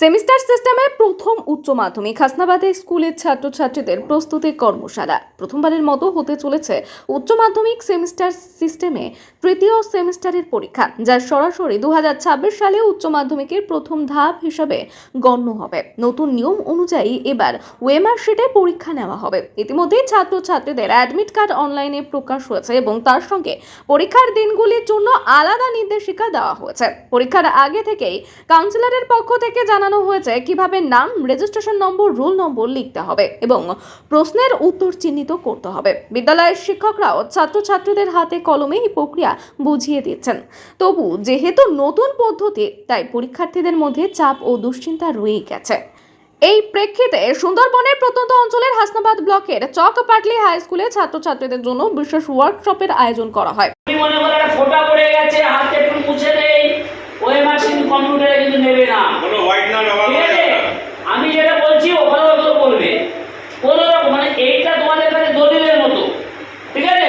Semester সিস্টেমে প্রথম উচ্চ মাধ্যমিক। হাসনাবাদে স্কুলের ছাত্রছাত্রীদের প্রস্তুতি কর্মশালা। প্রথমবারের মতো হতে চলেছে উচ্চ মাধ্যমিক সেমিস্টার সিস্টেমে তৃতীয় সেমিস্টারের পরীক্ষা, যা সরাসরি দু সালে উচ্চ মাধ্যমিকের প্রথম ধাপ হিসাবে গণ্য হবে। নতুন নিয়ম অনুযায়ী এবার ওয়েমার শিটে পরীক্ষা নেওয়া হবে। ইতিমধ্যেই ছাত্রছাত্রীদের অ্যাডমিট কার্ড অনলাইনে প্রকাশ হয়েছে এবং তার সঙ্গে পরীক্ষার দিনগুলির জন্য আলাদা নির্দেশিকা দেওয়া হয়েছে। পরীক্ষার আগে থেকেই কাউন্সিলরের পক্ষ থেকে জানানো হয়েছে কীভাবে নাম রেজিস্ট্রেশন নম্বর রোল নম্বর লিখতে হবে এবং প্রশ্নের উত্তর চিহ্নিত করতে হবে। বিদ্যালয়ের শিক্ষকরাও ছাত্রছাত্রীদের হাতে কলমে এই প্রক্রিয়া বুঝিয়ে দিচ্ছেন। তবু যেহেতু নতুন পদ্ধতি তাই পরীক্ষার্থীদের মধ্যে চাপ ও দুশ্চিন্তা রয়েই গেছে। এই প্রেক্ষিতে সুন্দরবনের প্রত্যন্ত অঞ্চলের হাসনাবাদ ব্লকের চক পাটলি হাই স্কুলে ছাত্রছাত্রীদের জন্য বিশেষ ওয়ার্কশপের আয়োজন করা হয়। মনে করো ফোটা পড়ে গেছে হাতে একটু মুছে দেই ওএমআর কিন্তু কম্পিউটারে কিন্তু নেবে না কোনো হোয়াইট না ব্যবহার ঠিক করা আছে যাবে না। আমি যেটা বলছি ওখানে ওগুলো বলবে কোনো রকম মানে এইটা তোমাদের কাছে দলিলের মতো ঠিক আছে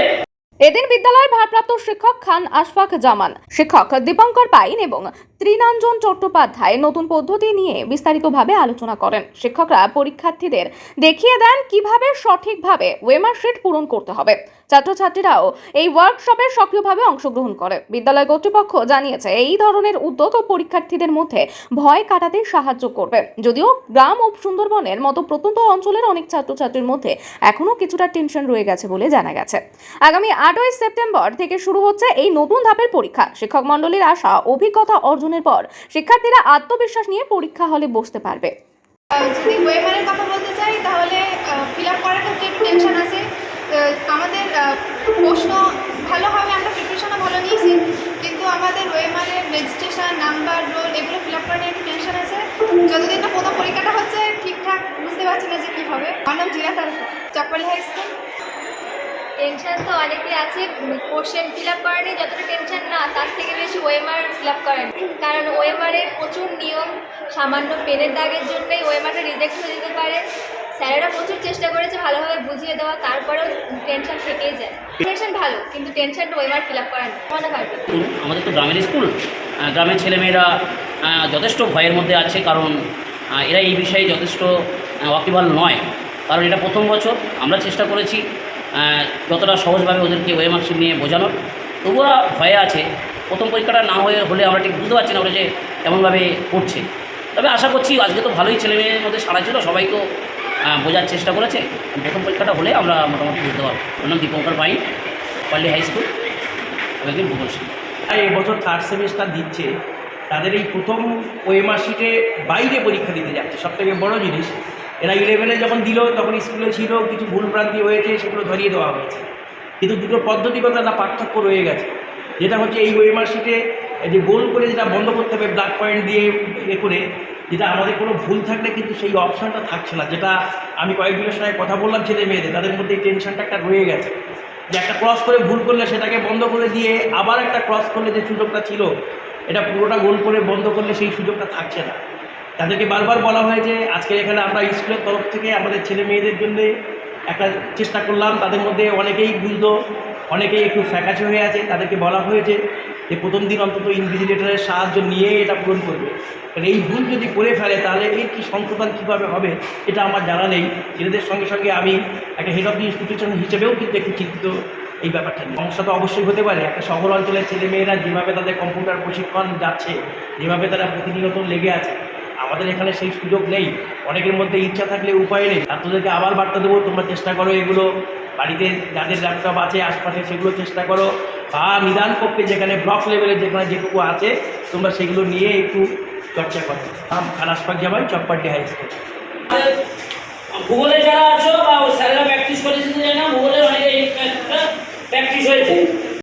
এদিন বিদ্যালয়ের ভারপ্রাপ্ত শিক্ষক খান আশফাক জামান। শিক্ষক দীপঙ্কর পাইন এবং ত্রিনাঞ্জন চট্টোপাধ্যায় নতুন পদ্ধতি নিয়ে বিস্তারিতভাবে আলোচনা করেন। শিক্ষকরা পরীক্ষার্থীদের দেখিয়ে দেন কীভাবে সঠিকভাবে ওয়েমার শিট পূরণ করতে হবে। ছাত্রছাত্রীরাও এই ওয়ার্কশপে সক্রিয়ভাবে অংশগ্রহণ করে। বিদ্যালয় কর্তৃপক্ষ জানিয়েছে, এই ধরনের উদ্যোগ পরীক্ষার্থীদের মধ্যে ভয় কাটাতে সাহায্য করবে। যদিও গ্রাম ও সুন্দরবনের মতো প্রত্যন্ত অঞ্চলের অনেক ছাত্রছাত্রীর মধ্যে এখনও কিছুটা টেনশন রয়ে গেছে বলে জানা গেছে। আগামী আটই সেপ্টেম্বর থেকে শুরু হচ্ছে এই নতুন ধাপের পরীক্ষা। শিক্ষক মণ্ডলীর আশা, অভিজ্ঞতা অর্জনের পর শিক্ষার্থীরা আত্মবিশ্বাস নিয়ে পরীক্ষা হলে বসতে পারবে। যদি ওয়েমারের কথা বলতে চাই, তাহলে ফিল আপ করার ক্ষেত্রে একটু টেনশন আছে। আমাদের প্রশ্ন ভালোভাবে আমরা প্রিপারেশনও ভালো নিয়েছি, কিন্তু আমাদের ওয়েমারের রেজিস্ট্রেশন নাম্বার রোল এগুলো ফিল আপ করা নিয়ে একটু টেনশন আছে। যতদিন না প্রথম পরীক্ষাটা হচ্ছে, ঠিকঠাক বুঝতে পারছি না যে কী হবে। আমার নাম জিরা তার চকপালি হাই স্কুল টেনশন তো অনেকই আছে কোশ্চেন ফিল আপ করা নিয়ে যতটা টেনশন না, তার থেকে বেশি ওএমআর ফিল আপ করা নিয়ে। কারণ ওএমআরের প্রচুর নিয়ম, সামান্য পেনের দাগের জন্যই ওএমআরটা রিজেক্ট হয়ে যেতে পারে। স্যারেরা প্রচুর চেষ্টা করেছে ভালোভাবে বুঝিয়ে দেওয়া, তারপরেও টেনশন থেকেই যায়। টেনশন ভালো, কিন্তু টেনশনটা ওএমআর ফিল আপ করা নেই। মনে পারবে আমাদের তো গ্রামের স্কুল। গ্রামের ছেলেমেয়েরা যথেষ্ট ভয়ের মধ্যে আছে, কারণ এরা এই বিষয়ে যথেষ্ট ওয়াকিবল নয়। কারণ এটা প্রথম বছর, আমরা চেষ্টা করেছি যতটা সহজভাবে ওদেরকে ওয়ে মার্কশিট নিয়ে বোঝানোর তবুও ভয়ে আছে। প্রথম পরীক্ষাটা না হয়ে হলে আমরা ঠিক বুঝতে পারছি না ওরা যে কেমনভাবে করছে। তবে আশা করছি আজকে তো ভালোই ছেলেমেয়ের মধ্যে সারা ছিল, সবাই তো বোঝার চেষ্টা করেছে। প্রথম পরীক্ষাটা হলে আমরা মোটামুটি বুঝতে পারব। ওর নাম দীপঙ্কর পাই পাল্লি হাই স্কুল একদিন ভূগোল। যারা এবছর থার্ড সেমিস্টার দিচ্ছে, তাদের এই প্রথম ওএমআর শিটে বাইরে পরীক্ষা দিতে যাচ্ছে। সব থেকে বড়ো জিনিস এরা ইলেভেনে যখন দিল, তখন স্কুলে ছিল, কিছু ভুলভ্রান্তি হয়েছে, সেগুলো ধরিয়ে দেওয়া হয়েছে। কিন্তু দুটো পদ্ধতিগত একটা পার্থক্য রয়ে গেছে। যেটা হচ্ছে এই ওএমআর শিটে যে গোল করে যেটা বন্ধ করতে হবে ব্ল্যাক পয়েন্ট দিয়ে এ করে, যেটা আমাদের কোনো ভুল থাকলে কিন্তু সেই অপশানটা থাকছে না। যেটা আমি কয়েকদিনের সঙ্গে কথা বললাম, ছেলে মেয়েদের, তাদের মধ্যে এই টেনশনটা একটা রয়ে গেছে। যে একটা ক্রস করে ভুল করলে সেটাকে বন্ধ করে দিয়ে আবার একটা ক্রস করলে যে সুযোগটা ছিল, এটা পুরোটা গোল করে বন্ধ করলে সেই সুযোগটা থাকছে না। তাদেরকে বারবার বলা হয়েছে আজকে এখানে আমরা স্কুলের তরফ থেকে আমাদের ছেলে মেয়েদের জন্য একটা চেষ্টা করলাম। তাদের মধ্যে অনেকেই বুঝলো, অনেকেই একটু ফ্যাকাশে হয়ে আছে। তাদেরকে বলা হয়েছে যে প্রথম দিন অন্তত ইনভিজিলেটরের সাহায্য নিয়ে এটা পূরণ করবে। কারণ এই ভুল যদি করে ফেলে, তাহলে এই কী সংশোধন কীভাবে হবে এটা আমার জানা নেই। ছেলেদের সঙ্গে সঙ্গে আমি একটা হেড অফ দি ইনস্টিটিউশন হিসেবেও কিন্তু একটু চিন্তিত এই ব্যাপারটা নিয়ে। সমস্যা তো অবশ্যই হতে পারে। একটা শহর অঞ্চলের ছেলেমেয়েরা যেভাবে তাদের কম্পিউটার প্রশিক্ষণ যাচ্ছে, যেভাবে তারা প্রতিনিয়ত লেগে আছে আমাদের এখানে সেই সুযোগ নেই। অনেকের মধ্যে ইচ্ছা থাকলে উপায় নেই। ছাত্রদেরকে আবার বার্তা দেবো, তোমরা চেষ্টা করো এগুলো। বাড়িতে যাদের ল্যাপটপ আছে, আশপাশে সেগুলো চেষ্টা করো। বা নিদান পক্ষে যেখানে ব্লক লেভেলে যেখানে যেটুকু আছে, তোমরা সেগুলো নিয়ে একটু চর্চা করো। নাম আনাসপাক জামান চপ্পাড্ডি হাই স্কুল ভূগোলে যারা আছো বা স্যারেরা প্র্যাকটিস করেছে না ভূগোলে অনেকে প্র্যাকটিস হয়েছে।